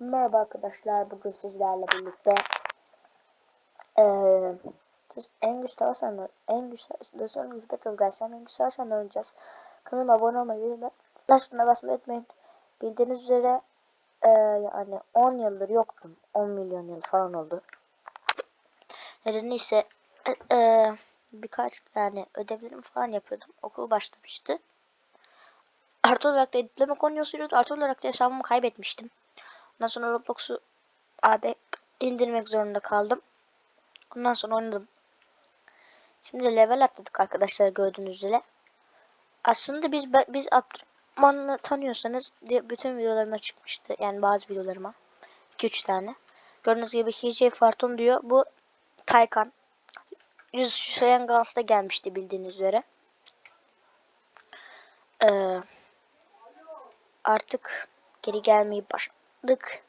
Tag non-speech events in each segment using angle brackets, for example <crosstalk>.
Merhaba arkadaşlar. Bugün sizlerle birlikte eee en güçlü savaşanlar, en güçlü savaşanlar, Battlegrounds en güçlü savaşanlar oynayacağız. Kanalıma abone olmayı ve like basmayı. Bildiğiniz üzere eee yani 10 yıldır yoktum. 10 milyon yıl falan oldu. Nedeni ise eee birkaç yani ödevlerimi falan yapıyordum. Okul başlamıştı. Artı olarak da editleme konuyu sürüyordu. Artı olarak da hesabımı kaybetmiştim. Ondan sonra Roblox'u abi indirmek zorunda kaldım. Ondan sonra oynadım. Şimdi level atladık arkadaşlar gördüğünüz üzere. Aslında biz biz Abdurrahman'ı tanıyorsanız bütün videolarıma çıkmıştı. Yani bazı videolarıma. 2-3 tane. Gördüğünüz gibi HJ Farton diyor. Bu Taycan. 100 Şayan Gals'ta gelmişti bildiğiniz üzere. Ee, artık geri gelmeyi başladık.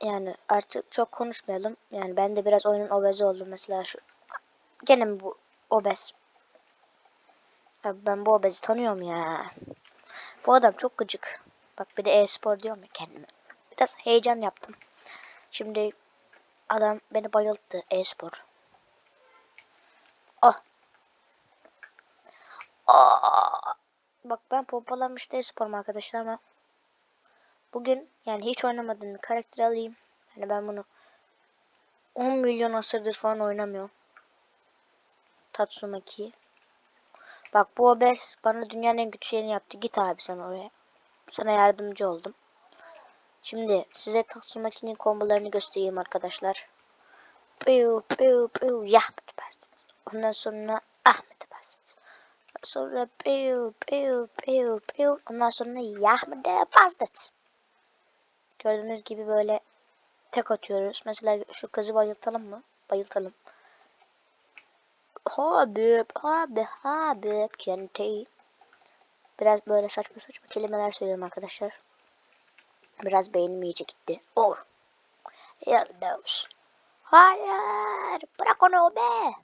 Yani artık çok konuşmayalım. Yani ben de biraz oyunun obezi oldum mesela şu. Gene mi bu obez? Abi ben bu obezi tanıyorum ya. Bu adam çok gıcık. Bak bir de e-spor diyorum ya kendime. Biraz heyecan yaptım. Şimdi adam beni bayılttı e-spor. Oh. Oh. Bak ben pompalanmış e-sporum arkadaşlar ama Bugün yani hiç oynamadığım bir karakter alayım. Yani ben bunu 10 milyon asırdır falan oynamıyorum. Tatsumaki'yi. Bak bu obez bana dünyanın en güçlü yerini yaptı. Git abi sen oraya. Sana yardımcı oldum. Şimdi size Tatsumaki'nin kombolarını göstereyim arkadaşlar. Piu piu piu bastınız. Ondan sonra. Sonra piu piu piu piu. Ondan sonra Yahmet'e bastınız. Gördüğünüz gibi böyle tek atıyoruz. Mesela şu kızı bayıltalım mı? Bayıltalım. Habib, habib, habib, kenti. Biraz böyle saçma saçma kelimeler söylüyorum arkadaşlar. Biraz beynim iyice gitti. Oh. Yardos. Hayır. Bırak onu o be.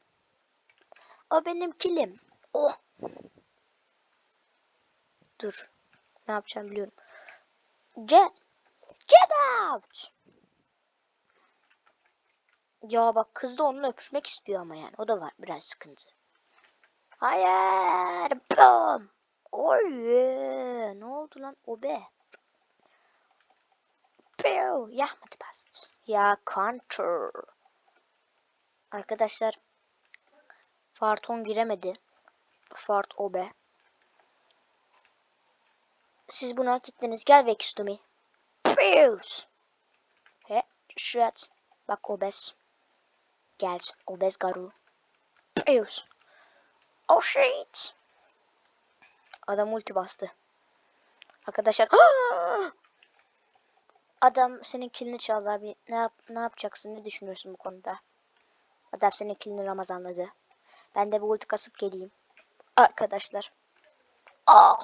O benim kilim. Oh. Dur. Ne yapacağım biliyorum. C Get out! Ya bak kız da onunla öpüşmek istiyor ama yani. O da var biraz sıkıntı. Hayır. Bum. Oy. Ne oldu lan? O be. Pew. Yahmet bast. Ya counter. Arkadaşlar. Farton giremedi. Fart o be. Siz buna gittiniz. Gel Vextumi. Fuse. He, shit. Bak obez. Gel, obez garu. Fuse. Oh shit. Adam ulti bastı. Arkadaşlar. <gasps> Adam senin kilini çaldı abi. Ne yap ne yapacaksın? Ne düşünüyorsun bu konuda? Adam senin kilini Ramazanladı. Ben de bu ulti kasıp geleyim. Arkadaşlar. Ah.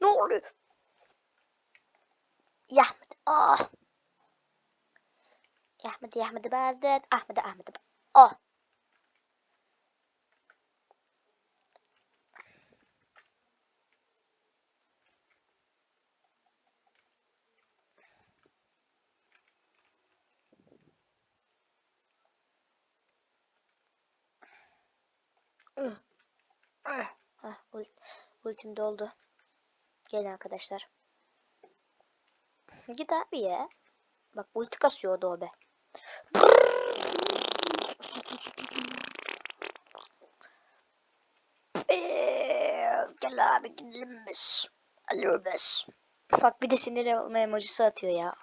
Ne oluyor? Ya Ahmet. Ah. Ya Ahmet ya Ahmet Bazdet. Ahmet Ahmet. Ah. Hah, ult ultim doldu. Gelin arkadaşlar. Git abi ya. Bak ulti kasıyordu o be. Gel abi gidelim biz. Alır biz. Bak bir de sinir olma emojisi atıyor ya.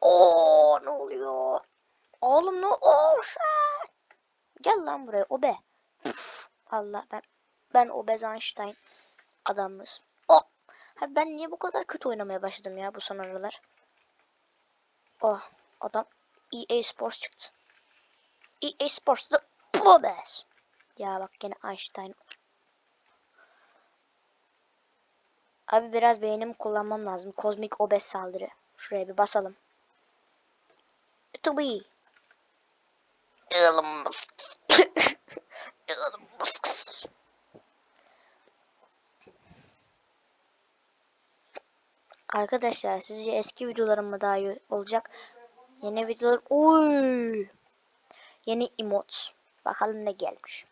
Oo ne oluyor? Oğlum ne? Oh shit. Gel lan buraya o be. Allah ben ben obez Einstein. adamımız. Oh. Ha ben niye bu kadar kötü oynamaya başladım ya bu son aralar? Oh adam EA Sports çıktı. EA Sports'da bes. Ya bak gene Einstein. Abi biraz beynimi kullanmam lazım. Kozmik obez saldırı. Şuraya bir basalım. To be. <laughs> Arkadaşlar sizce eski videolarım mı daha iyi olacak? Yeni videolar... Uy! Yeni emotes. Bakalım ne gelmiş.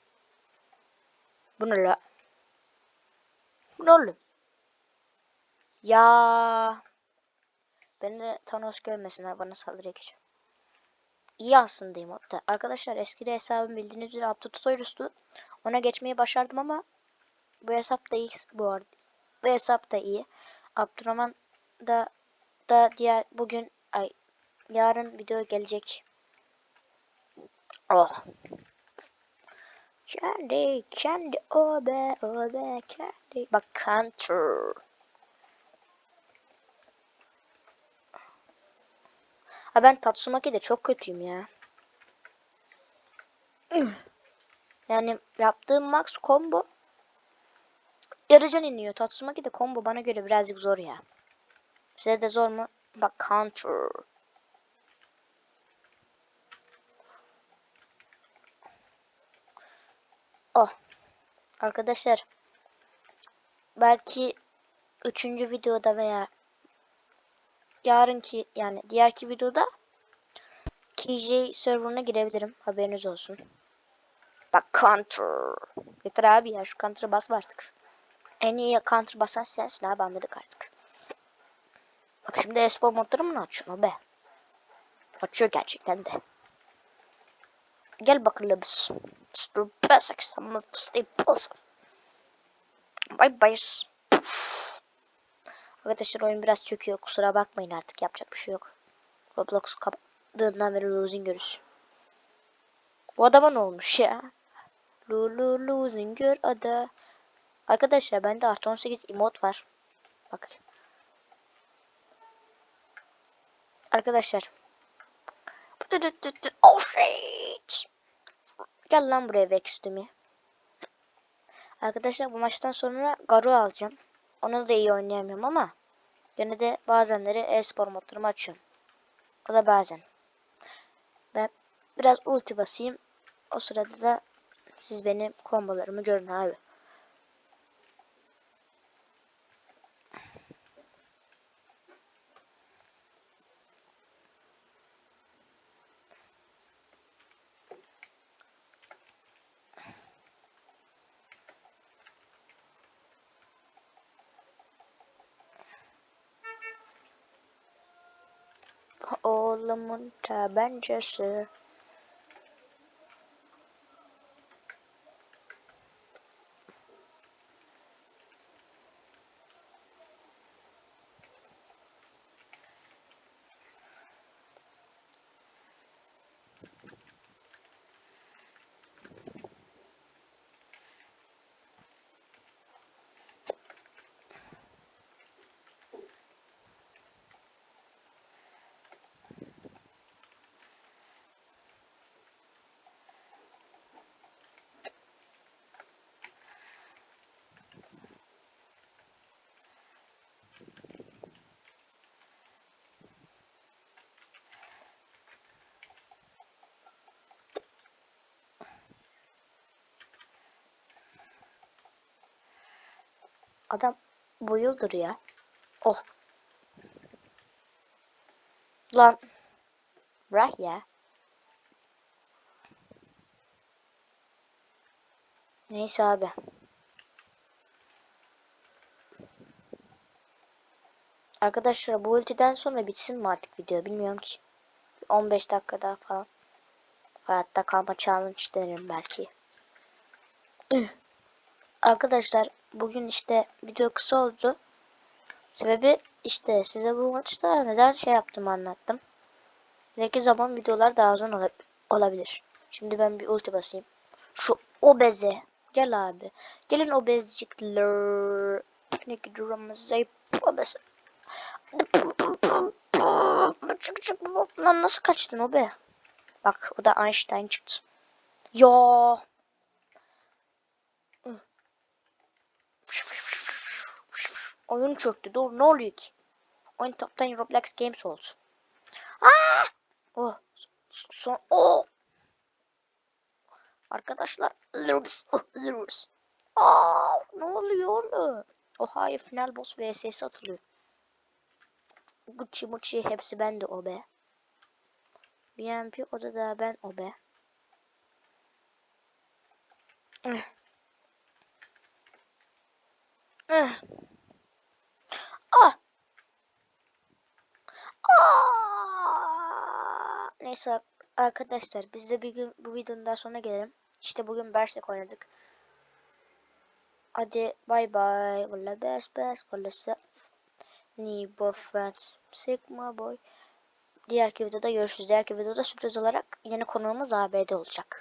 Bu ne la? Bu ne oğlum? Ya. Beni de Thanos görmesinler bana saldırıya geçer. İyi aslında emote da. Arkadaşlar eskide hesabım bildiğiniz üzere Abdütutoyrus'tu. Ona geçmeyi başardım ama bu hesap da iyi bu arada. Bu hesap da iyi. Abdurrahman da da diğer bugün ay yarın video gelecek. Oh. Kendi, kendi, obe, obe, kendi. Bak counter. Ha ben Tatsumaki'de çok kötüyüm ya. Yani yaptığım max combo yarıcan iniyor. Tatsumaki'de combo bana göre birazcık zor ya. Size de zor mu? Bak counter. Oh. Arkadaşlar. Belki üçüncü videoda veya yarınki yani diğerki videoda KJ serverına girebilirim. Haberiniz olsun. Bak counter. Yeter abi ya şu counter'ı basma artık. En iyi counter basan sensin abi anladık artık. Bak şimdi espor modları mı be? Açıyor gerçekten de. Gel bakalım. Mr. Basic, some stay puzzle. Bye bye. Arkadaşlar oyun biraz çöküyor. Kusura bakmayın artık. Yapacak bir şey yok. Roblox kapattığından beri losing görürüz. Bu adama ne olmuş ya? Lulu loser ada. Arkadaşlar bende artı 18 emot var. Bakın. Arkadaşlar. Oh shit. Gel lan buraya Vextumi. Arkadaşlar bu maçtan sonra Garu alacağım. Onu da iyi oynayamıyorum ama gene de bazenleri e-spor modlarımı açıyorum. O da bazen. Ben biraz ulti basayım. O sırada da siz benim kombolarımı görün abi. Oğlumun tabancası. Adam boyuldur ya. Oh. Lan. Bırak ya. Neyse abi. Arkadaşlar bu ultiden sonra bitsin mi artık video bilmiyorum ki. 15 dakika daha falan. Hayatta kalma challenge derim belki. <clears throat> Arkadaşlar bugün işte video kısa oldu. Sebebi işte size bu maçta neden şey yaptım anlattım. İleriki zaman videolar daha uzun olabilir. Şimdi ben bir ulti basayım. Şu obeze Gel abi. Gelin obezcikler. Peki duramız obez. Çık çık lan nasıl kaçtın o be? Bak o da Einstein çıktı. Ya. Oyun çöktü. Dur ne oluyor ki? Oyun toptan Roblox Games oldu. Aa! Oh. Son. Oh. Arkadaşlar. Lurus. Oh, lurus. Aa, ne oluyor oğlum? O hayır final boss vs atılıyor. Gucci Mucci hepsi bende o be. BMP o da da ben o be. Eh. Eh. Ah. Ah. Neyse arkadaşlar biz de bir gün bu videonun daha sonuna gelelim. İşte bugün Berserk oynadık. Hadi bay bay. Valla best best. Valla se. Ni friends. Sigma boy. Diğerki videoda görüşürüz. Diğerki videoda sürpriz olarak yeni konuğumuz AB'de olacak.